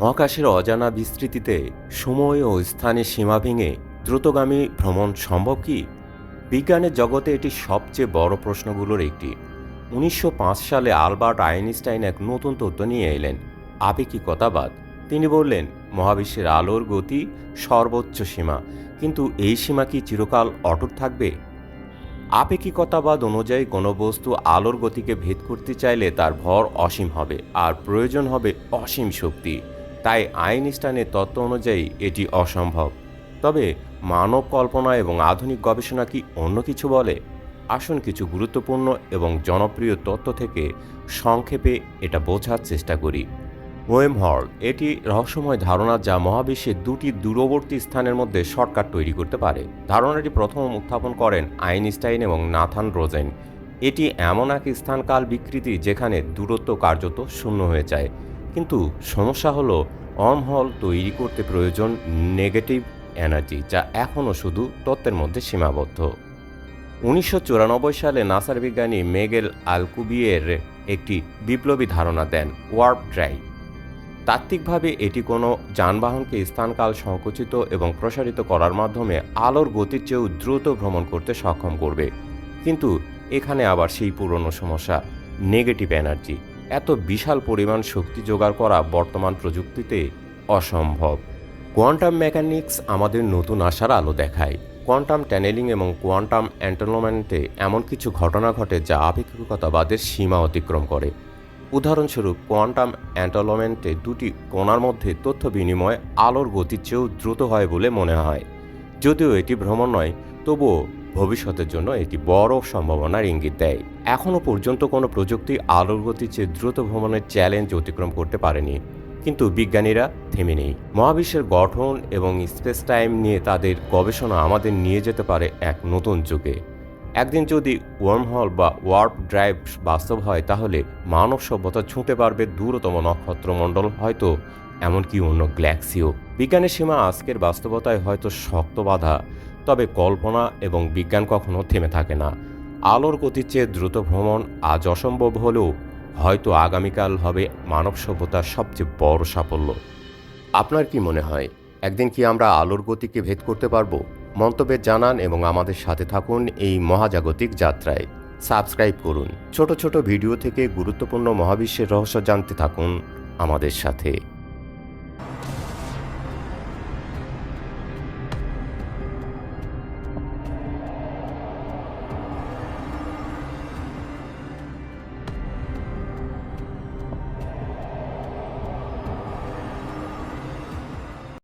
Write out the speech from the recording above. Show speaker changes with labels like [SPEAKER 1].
[SPEAKER 1] মহাকাশের অজানা বিস্তৃতিতে সময় ও স্থানে সীমা ভেঙে দ্রুতগামী ভ্রমণ সম্ভব কি? বিজ্ঞানের জগতে এটি সবচেয়ে বড় প্রশ্নগুলোর একটি। উনিশশো পাঁচ সালে আলবার্ট আইনস্টাইন এক নতুন তত্ত্ব নিয়ে এলেন, আপেক্ষিকতাবাদ। তিনি বললেন, মহাবিশ্বের আলোর গতি সর্বোচ্চ সীমা, কিন্তু এই সীমা কি চিরকাল অটুট থাকবে? আপেক্ষিকতাবাদ অনুযায়ী কোনো বস্তু আলোর গতিকে ভেদ করতে চাইলে তার ভর অসীম হবে, আর প্রয়োজন হবে অসীম শক্তি। তাই আইনস্টাইনের তত্ত্ব অনুযায়ী এটি অসম্ভব। তবে মানব কল্পনা এবং আধুনিক গবেষণা কি অন্য কিছু বলে? আসুন কিছু গুরুত্বপূর্ণ এবং জনপ্রিয় তত্ত্ব থেকে সংক্ষেপে এটা বোঝার চেষ্টা করি। ওয়েম হল, এটি রহস্যময় ধারণা যা মহাবিশ্বের দুটি দূরবর্তী স্থানের মধ্যে শর্টকাট তৈরি করতে পারে। ধারণাটি প্রথম উত্থাপন করেন আইনস্টাইন এবং নাথান রোজেন। এটি এমন এক স্থানকাল বিকৃতি যেখানে দূরত্ব কার্যত শূন্য হয়ে যায়। কিন্তু সমস্যা হলো অর্ম হল তৈরি করতে প্রয়োজন নেগেটিভ এনার্জি যা এখনও শুধু তত্ত্বের মধ্যে সীমাবদ্ধ। উনিশশো চুরানব্বই সালে নাসার বিজ্ঞানী মেগেল আলকুবিয়ের একটি বিপ্লবী ধারণা দেন ওয়ার্প ড্রাইভ তাত্ত্বিকভাবে এটি কোনো যানবাহনকে স্থানকাল সংকুচিত এবং প্রসারিত করার মাধ্যমে আলোর গতির চেয়েও দ্রুত ভ্রমণ করতে সক্ষম করবে। কিন্তু এখানে আবার সেই পুরনো সমস্যা নেগেটিভ এনার্জি এত বিশাল পরিমাণ শক্তি জোগাড় করা বর্তমান প্রযুক্তিতে অসম্ভব। কোয়ান্টাম মেকানিক্স আমাদের নতুন আশার আলো দেখায়। কোয়ান্টাম ট্যানেলিং এবং কোয়ান্টাম অ্যান্টেলমেন্টে এমন কিছু ঘটনা ঘটে যা আপেক্ষিকতাবাদের সীমা অতিক্রম করে। উদাহরণস্বরূপ, কোয়ান্টাম অ্যান্টলমেন্টে দুটি কণার মধ্যে তথ্য বিনিময় আলোর গতির চেয়েও দ্রুত হয় বলে মনে হয়। যদিও এটি ভ্রমণ নয়, তবুও ভবিষ্যতের জন্য এটি বড় সম্ভাবনার ইঙ্গিত দেয়। এখনও পর্যন্ত কোনো প্রযুক্তি আলোর গতির চেয়ে দ্রুত ভ্রমণের চ্যালেঞ্জ অতিক্রম করতে পারেনি। কিন্তু বিজ্ঞানীরা থেমে নেই। মহাবিশ্বের গঠন এবং স্পেস টাইম নিয়ে তাদের গবেষণা আমাদের নিয়ে যেতে পারে এক নতুন যুগে। একদিন যদি ওয়ার্মহল বা ওয়ার্প ড্রাইভ বাস্তব হয়, তাহলে মানব সভ্যতা ছুঁতে পারবে দূরতম নক্ষত্রমণ্ডল, হয়তো এমনকি অন্য গ্যালাক্সিও। বিজ্ঞানের সীমা আজকের বাস্তবতায় হয়তো শক্ত বাধা। তবে কল্পনা এবং বিজ্ঞান কখনো থেমে থাকে না। আলোর গতির চেয়ে দ্রুত ভ্রমণ আজ অসম্ভব হলেও হয়তো আগামীকাল হবে মানব সভ্যতার সবচেয়ে বড় সাফল্য। আপনার কি মনে হয়, একদিন কি আমরা আলোর গতিকে ভেদ করতে পারব? মন্তব্যে জানান এবং আমাদের সাথে থাকুন এই মহাজাগতিক যাত্রায়। সাবস্ক্রাইব করুন। ছোট ছোট ভিডিও থেকে গুরুত্বপূর্ণ মহাবিশ্বের রহস্য জানতে থাকুন আমাদের সাথে।